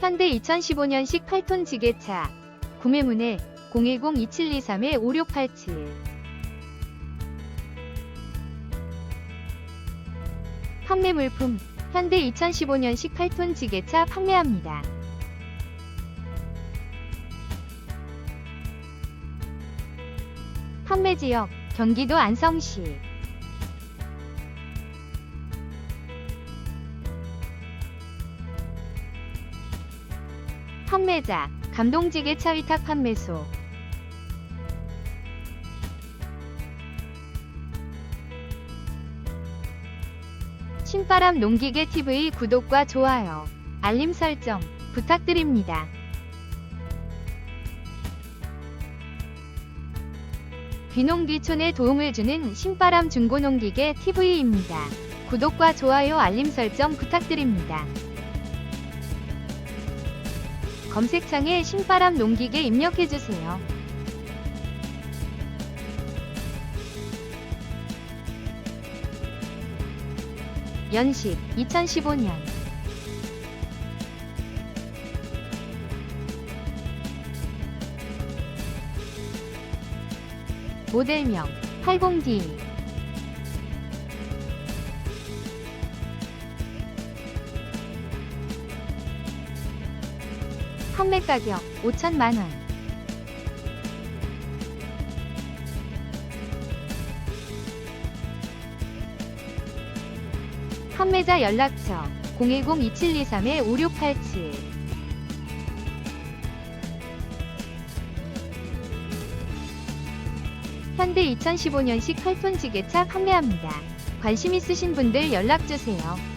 현대 2015년식 8톤 지게차. 구매문의 010-2723-5687. 판매 물품. 현대 2015년식 8톤 지게차 판매합니다. 판매 지역 경기도 안성시. 판매자 감동지게 차 위탁 판매소 신바람 농기계 TV 구독과 좋아요, 알림 설정 부탁드립니다. 귀농귀촌에 도움을 주는 신바람 중고농기계 TV입니다. 구독과 좋아요 알림 설정 부탁드립니다. 검색창에 신바람 농기계 입력해주세요. 연식 2015년 모델명 80D 판매 가격 5천만 원 판매자 연락처 010-2723-5687 현대 2015년식 8톤 지게차 판매합니다. 관심 있으신 분들 연락주세요.